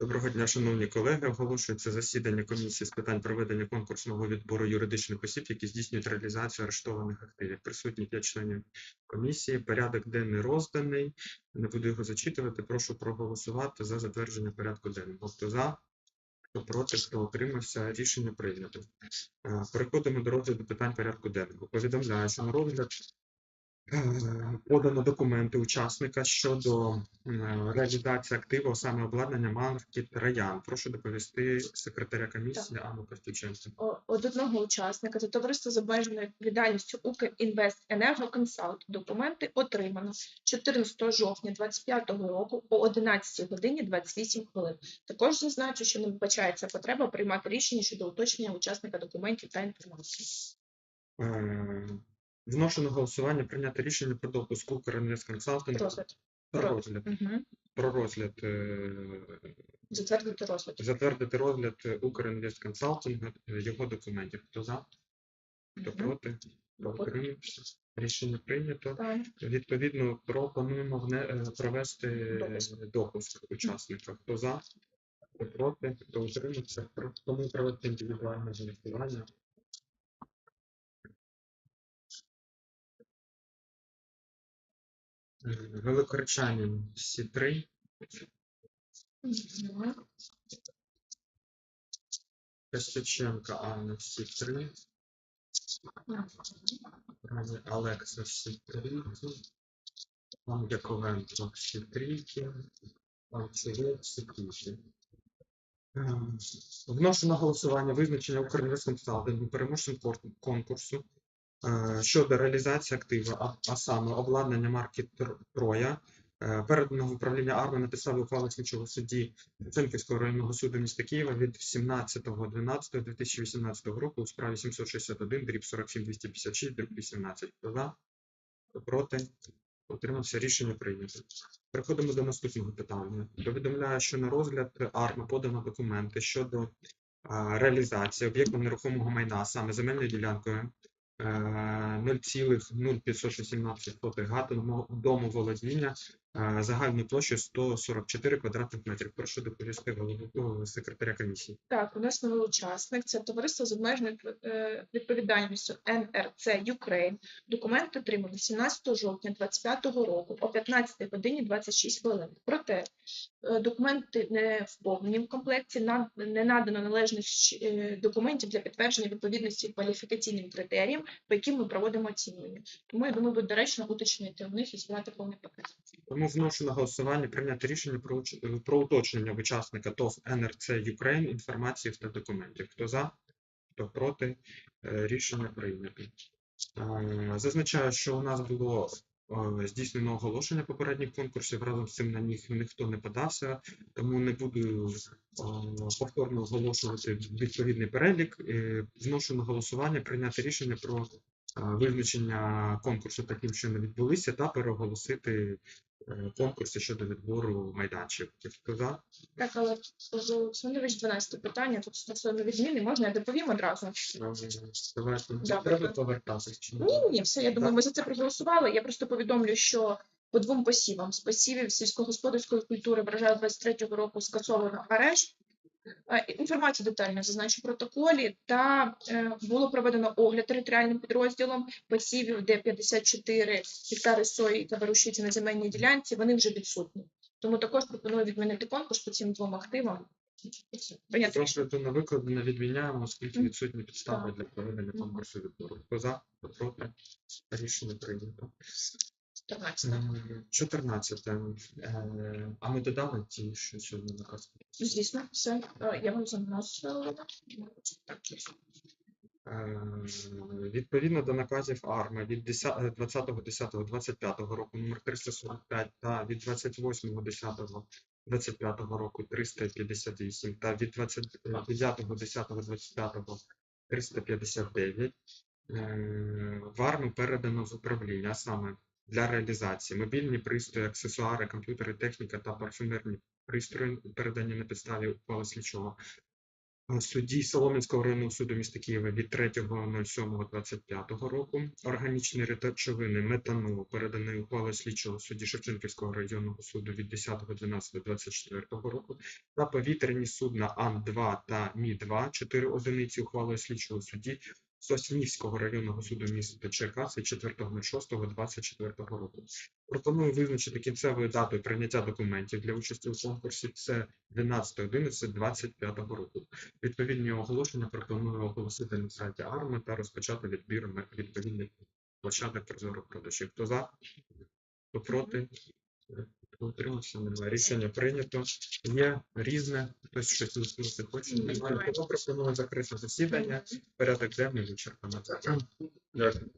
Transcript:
Доброго дня, шановні колеги. Оголошується засідання комісії з питань проведення конкурсного відбору юридичних осіб, які здійснюють реалізацію арештованих активів. Присутні 5 членів комісії. Порядок денний розданий. Не буду його зачитувати. Прошу проголосувати за затвердження порядку денного. Хто за, хто проти, хто утримався, рішення прийнято. Е, Переходимо до розгляду питань порядку денного. Повідомляю, що на розгляд подано документи учасника щодо е, реалізації активу, саме обладнання маркет Раян. Прошу доповісти секретаря комісії Анну Костюченко. Од одного учасника це товариство з обмеженою відповідальністю «Укрінвест Енергоконсалт». Документи отримано 14 жовтня 2025 року о 11 годині 28 хвилин. Також зазначу, що не вбачається потреба приймати рішення щодо уточнення учасника документів та інформації. Е, Вношу на голосування прийняти рішення про допуск Укрінвест Консалтинг Розгляд. про розгляд. Угу. Про розгляд е, Затвердити розгляд. затвердити розгляд Укрінвест Консалтинг його документів. Хто за, хто Мгм. проти, хто утримався. Рішення прийнято. Так. Відповідно, пропонуємо вне- е, провести Допуск. допуск учасника. Хто за, хто проти, хто утримався. Пропоную провести індивідуальне голосування. Великоречанин всі три. Мгм. Костюченка Анна всі три. Олекса всі трійки. Пан Яковенко всі трійки. Пан Цирил всі. Ем, Вношу на голосування визначення Укрінвестконсалтингу переможцем кор- конкурсу е, щодо реалізації активу, а, саме обладнання марки Троя, е, переданого управління АРМА на підставі ухвали слідчого судді Ценківського районного суду міста Києва від 17.12.2018 року у справі 761 дріб 47 256 дріб 18. Хто за? Проти? Утримався рішення прийнято. Переходимо до наступного питання. Повідомляю, що на розгляд АРМА подано документи щодо реалізації об'єкту нерухомого майна, саме земельною ділянкою е, 0,0518 дому га загальною площею 144 квадратних метрів. Прошу доповісти голову секретаря комісії. Так, у нас новий учасник. Це товариство з обмеженою е, відповідальністю НРЦ Ukraine. Документи отримали 17 жовтня 2025 року о 15 годині 26 хвилин. Проте е, документи не в комплекті, нам не надано належних е, документів для підтвердження відповідності кваліфікаційним критеріям, по яким ми проводимо оцінювання. Тому я думаю, буде доречно уточнити у них і збирати повний пакет. Тому вношу на голосування прийняти рішення про, уч- про уточнення учасника ТОВ НРЦ Ukraine інформації та документів. Хто за, хто проти, Е, рішення прийнято. Е, Зазначаю, що у нас було е, здійснено оголошення попередніх конкурсів. Разом з цим на них ніхто не подався, тому не буду е, повторно оголошувати відповідний перелік. Е, Вношу на голосування прийняти рішення про е, визначення конкурсу таким, що не відбулися, та переоголосити е, конкурси щодо відбору майданчиків. Хто за? Так, але Олександрович, 12 питання. Тут стосовно відміни можна я доповім одразу. Е, Да, треба повертатися. чи ні? Ні, ні, ні, все, я думаю, ми за це проголосували. Я просто повідомлю, що по двом посівам з посівів сільськогосподарської культури врожаю 23-го року скасовано арешт. Е, Інформацію детально зазначу в протоколі, та е, було проведено огляд територіальним підрозділом посівів, де 54 гектари сої та вирощується на земельній ділянці, вони вже відсутні. Тому також пропоную відмінити конкурс по цим двом активам. Прийняти на викладене відміняємо, оскільки відсутні підстави для проведення конкурсу відбору. Хто за, проти, рішення прийнято. 14. 14. Е, А ми додали ті, що сьогодні наказ. Звісно, все. Е, Я вам заносила. Е, Відповідно до наказів АРМА від 10 е, 20.10.25 року номер 345 та від 28.10.25 року 358 та від 29.10.25 359 е, в АРМу передано в управління, а саме для реалізації мобільні пристрої, аксесуари, комп'ютери, техніка та парфюмерні пристрої передані на підставі ухвали слідчого судді Солом'янського районного суду міста Києва від 3.07.25 року. Органічні речовини метанол переданий ухвалою слідчого судді Шевченківського районного суду від 10.12.24 року. Та повітряні судна Ан-2 та Мі-2 4 одиниці ухвалою слідчого судді Соснівського районного суду міста Черкаси 4.06.24 року. Пропоную визначити кінцевою датою прийняття документів для участі у конкурсі. Це 12.11.25 року. Відповідні оголошення пропоную оголосити на сайті АРМА та розпочати відбір відповідних площадок прозоро продажів. Хто за? Хто проти? Хто утримався? Немає. Рішення прийнято. Є різне. Хтось щось висловити хоче. Немає. Тому пропоную закрити засідання. Порядок денний вичерпано. Дякую.